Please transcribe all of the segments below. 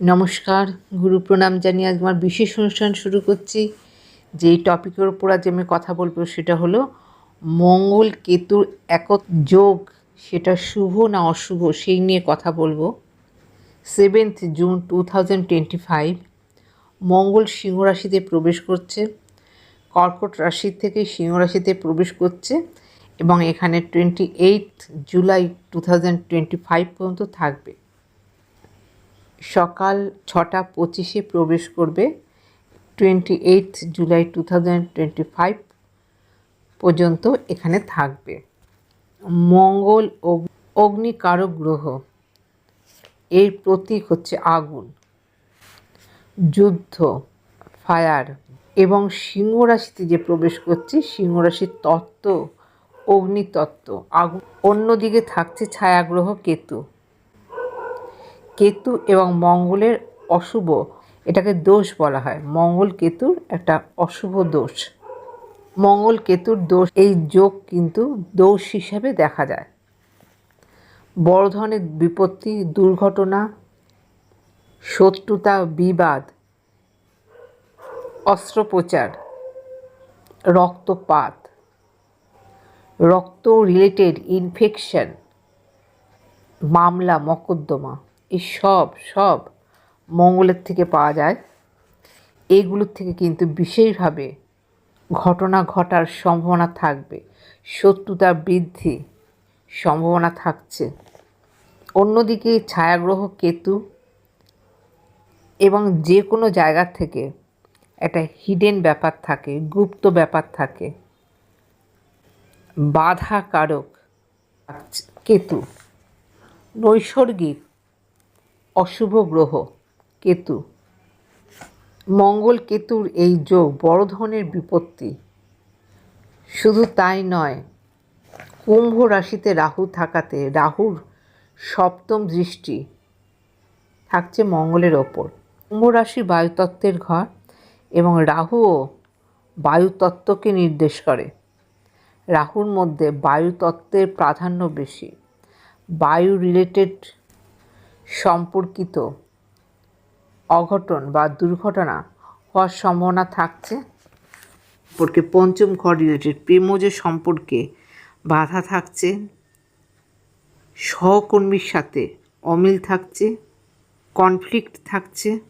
নমস্কার, গুরু প্রণাম জানিয়ে আজ আমার বিশেষ অনুষ্ঠান শুরু করছি। যেই টপিকের উপর আজ আমি কথা বলব সেটা হলো, মঙ্গল কেতুর একত যোগ, সেটা শুভ না অশুভ, সেই নিয়ে কথা বলব। Seventh June two thousand twenty five মঙ্গল সিংহ রাশিতে প্রবেশ করছে। কর্কট রাশি থেকে সিংহ রাশিতে প্রবেশ করছে এবং এখানে twenty eight July two thousand twenty five পর্যন্ত থাকবে। সকাল ছটা পঁচিশে প্রবেশ করবে twenty eight July two thousand twenty five পর্যন্ত এখানে থাকবে। মঙ্গল অগ- অগ্নিকারক গ্রহ, এর প্রতীক হচ্ছে আগুন, যুদ্ধ, ফায়ার এবং সিংহ রাশিতে যে প্রবেশ করছে সিংহ রাশির তত্ত্ব, অগ্নিতত্ত্ব, আগুন। অন্যদিকে থাকছে ছায়াগ্রহ কেতু। কেতু এবং মঙ্গলের অশুভ, এটাকে দোষ বলা হয়। মঙ্গল কেতুর একটা অশুভ দোষ। মঙ্গল কেতুর দোষ, এই যোগ কিন্তু দোষ হিসাবে দেখা যায়। বড় ধরনের বিপত্তি, দুর্ঘটনা, শত্রুতা, বিবাদ, অস্ত্রোপচার, রক্তপাত রক্ত রিলেটেড ইনফেকশন মামলা, মকদ্দমা। এই সব সব মঙ্গলের থেকে পাওয়া যায়। এইগুলোর থেকে কিন্তু বিশেষভাবে ঘটনা ঘটার সম্ভাবনা থাকবে। শত্রুতা বৃদ্ধি সম্ভাবনা থাকছে। অন্যদিকে ছায়াগ্রহ কেতু এবং যে কোনো জায়গা থেকে একটা হিডেন ব্যাপার থাকে, গুপ্ত ব্যাপার থাকে। বাধা কারক কেতু, নৈসর্গিক অশুভ গ্রহ, কেতু। মঙ্গল কেতুর এই যোগ বড় ধরনের বিপত্তি। শুধু তাই নয়, কুম্ভ রাশিতে রাহু থাকাতে রাহুর সপ্তম দৃষ্টি থাকছে মঙ্গলের ওপর। কুম্ভ রাশি বায়ুতত্ত্বের ঘর এবং রাহুও বায়ুতত্ত্বকে নির্দেশ করে। রাহুর মধ্যে বায়ুতত্ত্বের প্রাধান্য বেশি। বায়ু রিলেটেড সম্পর্কিত অঘটন বা দুর্ঘটনা হওয়ার সম্ভাবনা থাকছে? সম্পর্কে পঞ্চম ঘর রিলেটেড প্রেমজ সম্পর্কে বাধা থাকছে। সহকর্মীর সাথে অমিল থাকছে। কনফ্লিক্ট থাকছে।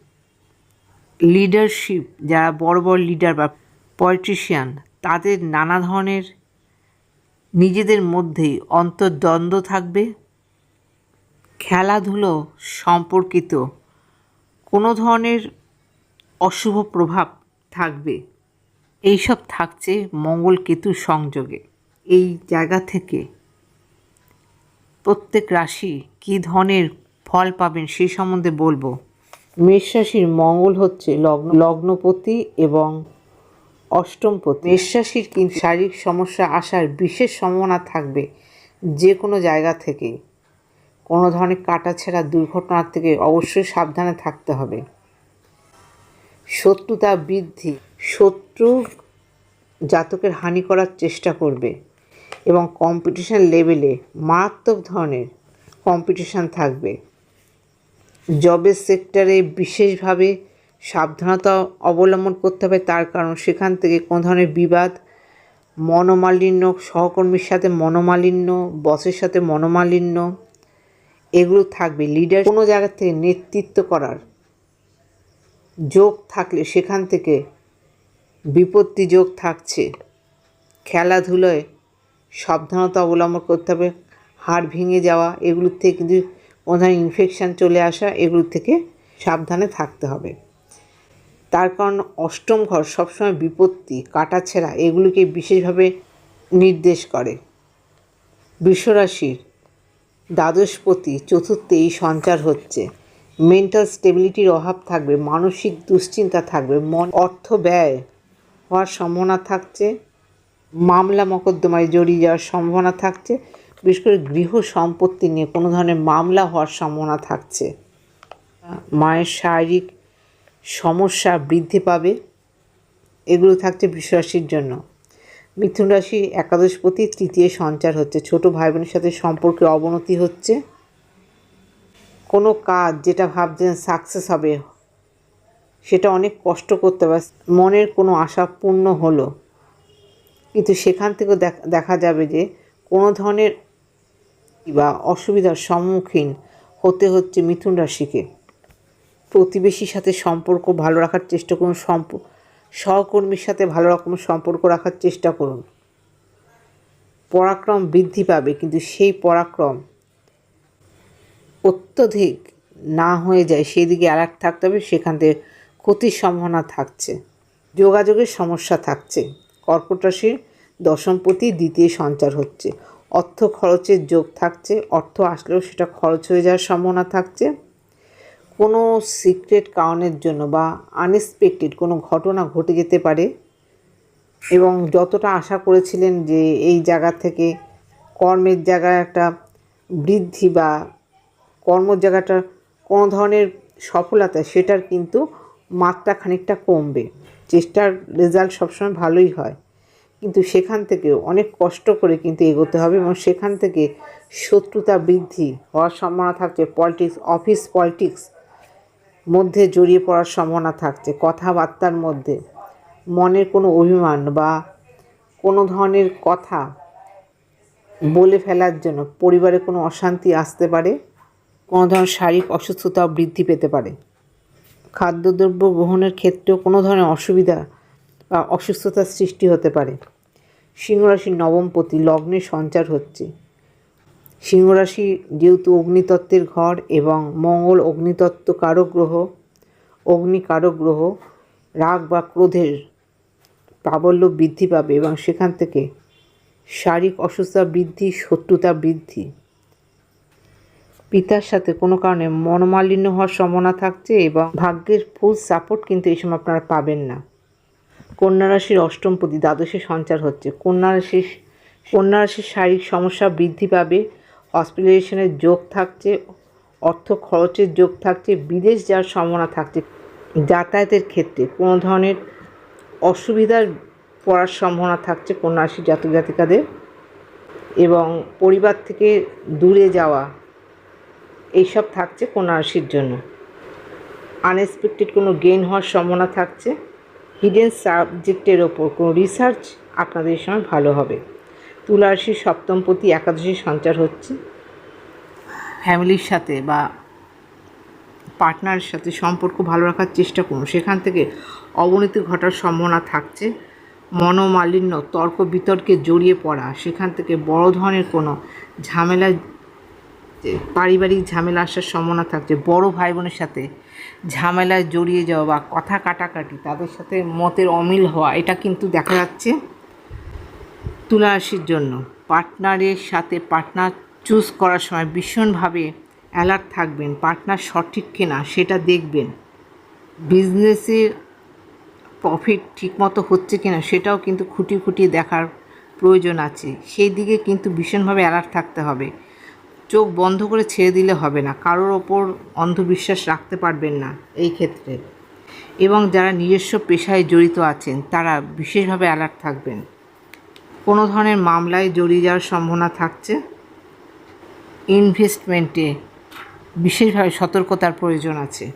লিডারশিপ যারা বড় বড় লিডার বা পলিটিশিয়ান তাদের নানা ধরনের নিজেদের মধ্যেই অন্তর্দ্বন্দ্ব থাকবে। খেলাধুলো সম্পর্কিত কোনো ধরনের অশুভ প্রভাব থাকবে। এইসব থাকছে মঙ্গল কেতু সংযোগে। এই জায়গা থেকে প্রত্যেক রাশি কী ধরনের ফল পাবেন সেই সম্বন্ধে বলব। মেষ রাশির মঙ্গল হচ্ছে লগ্ন, লগ্নপতি এবং অষ্টমপতি। মেষ রাশির কিন্তু শারীরিক সমস্যা আসার বিশেষ সম্ভাবনা থাকবে যে কোনো জায়গা থেকেই কোনো ধরনের কাটাছেঁড়া দুর্ঘটনার থেকে অবশ্যই সাবধানে থাকতে হবে। শত্রুতা বৃদ্ধি, শত্রু জাতকের হানি করার চেষ্টা করবে এবং কম্পিটিশান লেভেলে মারাত্মক ধরনের কম্পিটিশান থাকবে। জবের সেক্টরে বিশেষভাবে সাবধানতা অবলম্বন করতে হবে, তার কারণ সেখান থেকে কোনো ধরনের বিবাদ, মনোমালিন্য, সহকর্মীর সাথে মনোমালিন্য বসের সাথে মনোমালিন্য এগুলো থাকবে। লিডার কোনো জায়গা থেকে নেতৃত্ব করার যোগ থাকলে সেখান থেকে বিপত্তি যোগ থাকছে। খেলাধুলোয় সাবধানতা অবলম্বন করতে হবে। হাড় ভেঙে যাওয়া এগুলোর থেকে কিন্তু কোনো ধরনের ইনফেকশান চলে আসা এগুলোর থেকে সাবধানে থাকতে হবে। তার কারণ অষ্টম ঘর সবসময় বিপত্তি কাটাছেঁড়া এগুলিকে বিশেষভাবে নির্দেশ করে। বৃষরাশির দ্বাদশপতি চতুর্থে এই সঞ্চার হচ্ছে। মেন্টাল স্টেবিলিটির অভাব থাকবে, মানসিক দুশ্চিন্তা থাকবে, মন অর্থ ব্যয় হওয়ার সম্ভাবনা থাকছে, মামলা মকদ্দমায় জড়িয়ে যাওয়ার সম্ভাবনা থাকছে, বিশেষ করে গৃহ সম্পত্তি নিয়ে কোনো ধরনের মামলা হওয়ার সম্ভাবনা থাকছে। মায়ের শারীরিক সমস্যা বৃদ্ধি পাবে, এগুলো থাকছে বিশ্বাসীর জন্য। মিথুন রাশি একাদশপতি তৃতীয় সঞ্চার হচ্ছে। ছোট ভাই বোনের সাথে সম্পর্কের অবনতি হচ্ছে। কোনো কাজ যেটা ভাবছেন সাকসেস হবে, সেটা অনেক কষ্ট করতে হবে। মনের কোনো আশা পূর্ণ হলো। কিন্তু সেখান থেকেও দেখ- যাবে যে কোনো ধরনের বা অসুবিধার সম্মুখীন হতে হচ্ছে মিথুন রাশিকে। প্রতিবেশীর সাথে সম্পর্ক ভালো রাখার চেষ্টা করুন। সম্প সহকর্মীর সাথে ভালো রকম সম্পর্ক রাখার চেষ্টা করুন। পরাক্রম বৃদ্ধি পাবে, কিন্তু সেই পরাক্রম অত্যধিক না হয়ে যায়, সেদিকে অ্যালার্ট থাকতে হবে, সেখান থেকে ক্ষতির সম্ভাবনা থাকছে, যোগাযোগের সমস্যা থাকছে কর্কট রাশির দশমপতি দ্বিতীয় সঞ্চার হচ্ছে, অর্থ খরচের যোগ থাকছে, অর্থ আসলেও সেটা খরচ হয়ে যাওয়ার সম্ভাবনা থাকছে। কোনো সিক্রেট কারণের জন্য বা আনএক্সপেক্টেড কোনো ঘটনা ঘটে যেতে পারে এবং যতটা আশা করেছিলেন যে এই জায়গা থেকে কর্মের জায়গায় একটা বৃদ্ধি বা কর্মর জায়গাটা কোনো ধরনের সফলতা, সেটার কিন্তু মাত্রা খানিকটা কমবে। চেষ্টার রেজাল্ট সবসময় ভালোই হয়। কিন্তু সেখান থেকেও অনেক কষ্ট করে কিন্তু এগোতে হবে এবং সেখান থেকে শত্রুতা বৃদ্ধি হওয়ার সম্ভাবনা থাকছে। পলিটিক্স, অফিস পলিটিক্স মধ্যে জড়িয়ে পড়ার সম্ভাবনা থাকছে কথাবার্তার মধ্যে। মনের কোনো অভিমান বা কোনো ধরনের কথা বলে ফেলার জন্য পরিবারে কোনো অশান্তি আসতে পারে, কোনো ধরনের শারীরিক অসুস্থতাও বৃদ্ধি পেতে পারে। খাদ্যদ্রব্য গ্রহণের ক্ষেত্রেও কোনো ধরনের অসুবিধা বা অসুস্থতার সৃষ্টি হতে পারে। সিংহরাশির নবমপতি লগ্নে সঞ্চার হচ্ছে। সিংহরাশি যেহেতু অগ্নিতত্ত্বের ঘর এবং মঙ্গল অগ্নিতত্ত্ব কারক গ্রহ অগ্নি কারক গ্রহ, রাগ বা ক্রোধের প্রাবল্য বৃদ্ধি পাবে এবং সেখান থেকে শারীরিক অসুস্থতা বৃদ্ধি, শত্রুতা বৃদ্ধি। পিতার সাথে কোনো কারণে মনোমালিন্য হওয়ার সম্ভাবনা থাকছে এবং ভাগ্যের ফুল সাপোর্ট কিন্তু এই সময় আপনারা পাবেন না। কন্যা রাশির অষ্টমপতি দ্বাদশে সঞ্চার হচ্ছে। কন্যা রাশির কন্যা রাশির শারীরিক সমস্যা বৃদ্ধি পাবে। হসপিটালাইজেশনের যোগ থাকছে, অর্থ খরচের যোগ থাকছে, বিদেশ যাওয়ার সম্ভাবনা থাকছে যাতায়াতের ক্ষেত্রে। কোনো ধরনের অসুবিধার পড়ার সম্ভাবনা থাকছে কন্যা রাশির জাতক জাতিকাদের এবং পরিবার থেকে দূরে যাওয়া, এইসব থাকছে কন্যা রাশির জন্য। আনএক্সপেক্টেড কোনো গেইন হওয়ার সম্ভাবনা থাকছে। হিডেন সাবজেক্টের ওপর কোনো রিসার্চ আপনাদের সময় ভালো হবে। তুলা রাশির সপ্তমপতি একাদশী সঞ্চার হচ্ছে। ফ্যামিলির সাথে বা পার্টনারের সাথে সম্পর্ক ভালো রাখার চেষ্টা করুন। সেখান থেকে অবনতি ঘটার সম্ভাবনা থাকছে। মনোমালিন্য, তর্ক বিতর্কে জড়িয়ে পড়া, সেখান থেকে বড় ধরনের কোনো ঝামেলা পারিবারিক ঝামেলা আসার সম্ভাবনা থাকছে। বড় ভাই বোনের সাথে ঝামেলায় জড়িয়ে যাওয়া বা কথা কাটাকাটি, তাদের সাথে মতের অমিল হওয়া, এটা কিন্তু দেখা যাচ্ছে। তুলা রাশির জন্য। পার্টনারের সাথে পার্টনার চুজ করার সময় ভীষণভাবে অ্যালার্ট থাকবেন, পার্টনার সঠিক কিনা সেটা দেখবেন। বিজনেসের প্রফিট ঠিকমতো হচ্ছে কিনা সেটাও কিন্তু খুঁটি খুঁটিয়ে দেখার প্রয়োজন আছে। সেই দিকে কিন্তু ভীষণভাবে অ্যালার্ট থাকতে হবে। চোখ বন্ধ করে ছেড়ে দিলে হবে না, কারোর ওপর অন্ধবিশ্বাস রাখতে পারবেন না এই ক্ষেত্রে। এবং যারা নিজস্ব পেশায় জড়িত আছেন, তারা বিশেষভাবে অ্যালার্ট থাকবেন। কোনো ধরনের মামলায় জড়িয়ে যাওয়ার সম্ভাবনা থাকছে। ইনভেস্টমেন্টে বিশেষভাবে সতর্কতার প্রয়োজন আছে।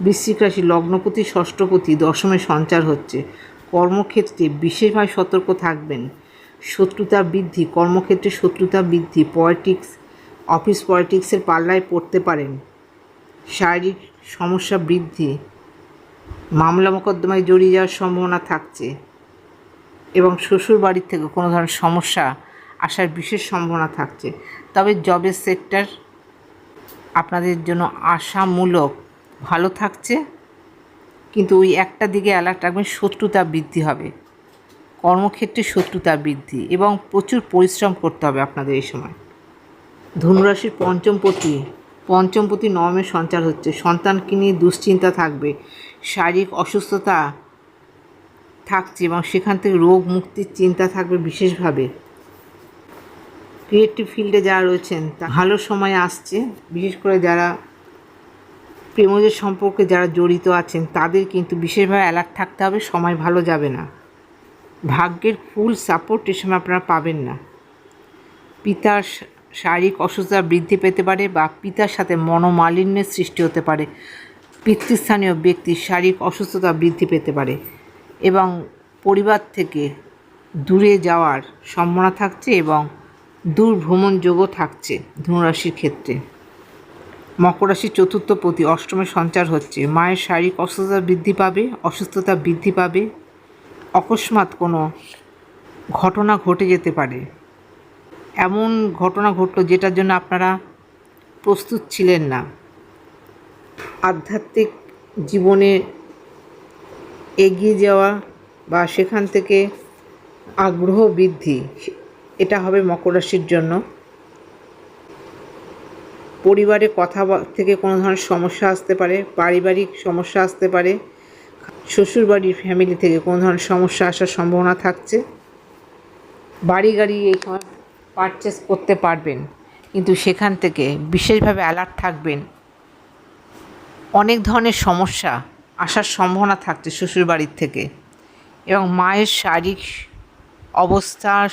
বৃশ্চিক রাশি লগ্নপতি, ষষ্ঠপতি, দশমে সঞ্চার হচ্ছে। কর্মক্ষেত্রে বিশেষভাবে সতর্ক থাকবেন। শত্রুতা বৃদ্ধি, কর্মক্ষেত্রে শত্রুতা বৃদ্ধি পলিটিক্স অফিস পলিটিক্সের পাল্লায় পড়তে পারেন। শারীরিক সমস্যা বৃদ্ধি, মামলা মোকদ্দমায় জড়িয়ে যাওয়ার সম্ভাবনা থাকছে। এবং শ্বশুর বাড়ির থেকে কোনো ধরনের সমস্যা আসার বিশেষ সম্ভাবনা থাকছে। তবে জবের সেক্টর আপনাদের জন্য আশামূলক ভালো থাকছে। কিন্তু ওই একটা দিকে অ্যালার্ট রাখবেন, শত্রুতা বৃদ্ধি হবে। কর্মক্ষেত্রে শত্রুতা বৃদ্ধি এবং প্রচুর পরিশ্রম করতে হবে আপনাদের এই সময়। ধনুরাশির পঞ্চমপতি পঞ্চমপতি নবমে সঞ্চার হচ্ছে। সন্তানকে নিয়ে দুশ্চিন্তা থাকবে। শারীরিক অসুস্থতা থাকছে এবং সেখান থেকে রোগ মুক্তির চিন্তা থাকবে বিশেষভাবে। ক্রিয়েটিভ ফিল্ডে যারা রয়েছেন, তা ভালো সময় আসছে। বিশেষ করে যারা প্রেমজের সম্পর্কে যারা জড়িত আছেন, তাদের কিন্তু বিশেষভাবে অ্যালার্ট থাকতে হবে, সময় ভালো যাবে না। ভাগ্যের ফুল সাপোর্ট এ সময় আপনারা পাবেন না। পিতার শারীরিক অসুস্থতা বৃদ্ধি পেতে পারে বা পিতার সাথে মনোমালিন্যের সৃষ্টি হতে পারে। পিতৃস্থানীয় ব্যক্তির শারীরিক অসুস্থতা বৃদ্ধি পেতে পারে। এবং পরিবার থেকে দূরে যাওয়ার সম্ভাবনা থাকছে এবং দূর ভ্রমণযোগও থাকছে ধনুরাশির ক্ষেত্রে। মকর রাশির চতুর্থ প্রতি অষ্টমে সঞ্চার হচ্ছে। মায়ের শারীরিক অসুস্থতা বৃদ্ধি পাবে, অসুস্থতা বৃদ্ধি পাবে। অকস্মাৎ কোনো ঘটনা ঘটে যেতে পারে। এমন ঘটনা ঘটলো যেটার জন্য আপনারা প্রস্তুত ছিলেন না। আধ্যাত্মিক জীবনে এগিয়ে যাওয়া বা সেখান থেকে আগ্রহ বৃদ্ধি, এটা হবে মকর রাশির জন্য। পরিবারে কথা থেকে কোনো ধরনের সমস্যা আসতে পারে, পারিবারিক সমস্যা আসতে পারে শ্বশুরবাড়ির ফ্যামিলি থেকে কোনো ধরনের সমস্যা আসার সম্ভাবনা থাকছে। বাড়ি গাড়ি এই সময় পারচেস করতে পারবেন, কিন্তু সেখান থেকে বিশেষভাবে অ্যালার্ট থাকবেন। অনেক ধরনের সমস্যা আসার সম্ভাবনা থাকছে শ্বশুরবাড়ির থেকে। এবং মায়ের শারীরিক অবস্থা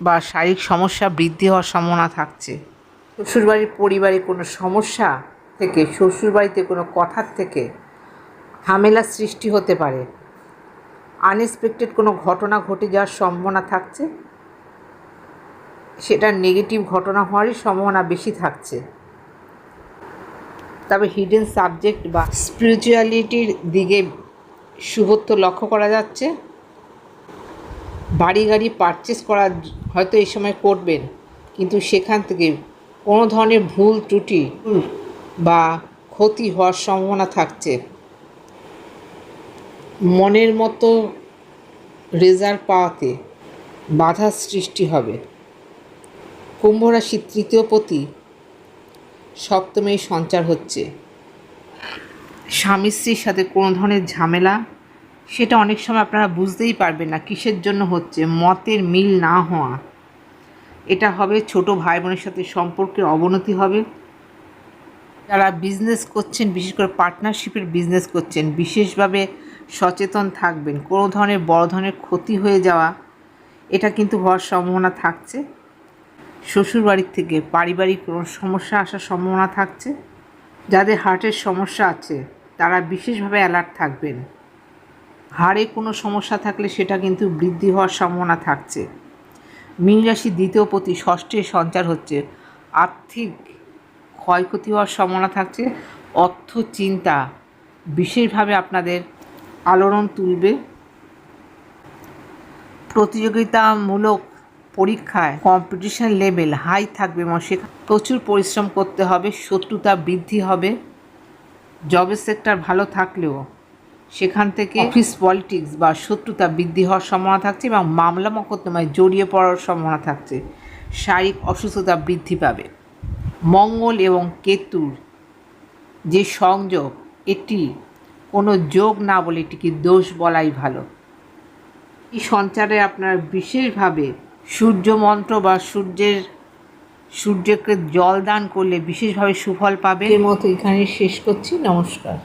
বা শারীরিক সমস্যা বৃদ্ধি হওয়ার সম্ভাবনা থাকছে। শ্বশুরবাড়ির পরিবারে কোনো সমস্যা থেকে, শ্বশুরবাড়িতে কোনো কথার থেকে ঝামেলা সৃষ্টি হতে পারে। আনএক্সপেক্টেড কোনো ঘটনা ঘটে যাওয়ার সম্ভাবনা থাকছে। সেটা নেগেটিভ ঘটনা হওয়ারই সম্ভাবনা বেশি থাকছে। তবে হিডেন সাবজেক্ট বা স্পিরিচুয়ালিটির দিকে শুভত্ব লক্ষ্য করা যাচ্ছে। বাড়ি গাড়ি পারচেস করা হয়তো এই সময় করবেন, কিন্তু সেখান থেকে কোনো ধরনের ভুল ত্রুটি বা ক্ষতি হওয়ার সম্ভাবনা থাকছে। মনের মতো রেজাল্ট পাওয়াতে বাধা সৃষ্টি হবে। কুম্ভ রাশির তৃতীয় পতি সপ্তমেই সঞ্চার হচ্ছে। স্বামী স্ত্রীর সাথে কোনো ধরনের ঝামেলা, সেটা অনেক সময় আপনারা বুঝতেই পারবেন না কিসের জন্য হচ্ছে, মতের মিল না হওয়া। এটা হবে ছোট ভাই বোনের সাথে সম্পর্কের অবনতি হবে। যারা বিজনেস করছেন, বিশেষ করে পার্টনারশিপের বিজনেস করছেন, বিশেষভাবে সচেতন থাকবেন। কোনো ধরনের বড় ধরনের ক্ষতি হয়ে যাওয়া, এটা কিন্তু হওয়ার সম্ভাবনা থাকছে। শ্বশুরবাড়ির থেকে পারিবারিক কোনো সমস্যা আসার সম্ভাবনা থাকছে? যাদের হার্টের সমস্যা আছে, তারা বিশেষভাবে অ্যালার্ট থাকবেন। হাড়ে কোনো সমস্যা থাকলে সেটা কিন্তু বৃদ্ধি হওয়ার সম্ভাবনা থাকছে। মীন দ্বিতীয় প্রতি ষষ্ঠে সঞ্চার হচ্ছে। আর্থিক ক্ষয়ক্ষতি হওয়ার সম্ভাবনা থাকছে। অর্থ চিন্তা বিশেষভাবে আপনাদের আলোড়ন তুলবে। প্রতিযোগিতামূলক পরীক্ষায় কম্পিটিশন লেভেল হাই থাকবে এবং সেখানে প্রচুর পরিশ্রম করতে হবে, শত্রুতা বৃদ্ধি হবে জবের সেক্টর ভালো থাকলেও সেখান থেকে অফিস পলিটিক্স বা শত্রুতা বৃদ্ধি হওয়ার সম্ভাবনা থাকছে এবং মামলা মকদ্দমায় জড়িয়ে পড়ার সম্ভাবনা থাকছে। শারীরিক অসুস্থতা বৃদ্ধি পাবে। মঙ্গল এবং কেতুর যে সংযোগ, এটি কোনো যোগ না বলে এটিকে দোষ বলাই ভালো। এই সঞ্চারে আপনার বিশেষভাবে সূর্য মন্ত্র বা সূর্যের, সূর্যকে জল দান করলে বিশেষভাবে সুফল পাবে এর মতো এখানে শেষ করছি। নমস্কার।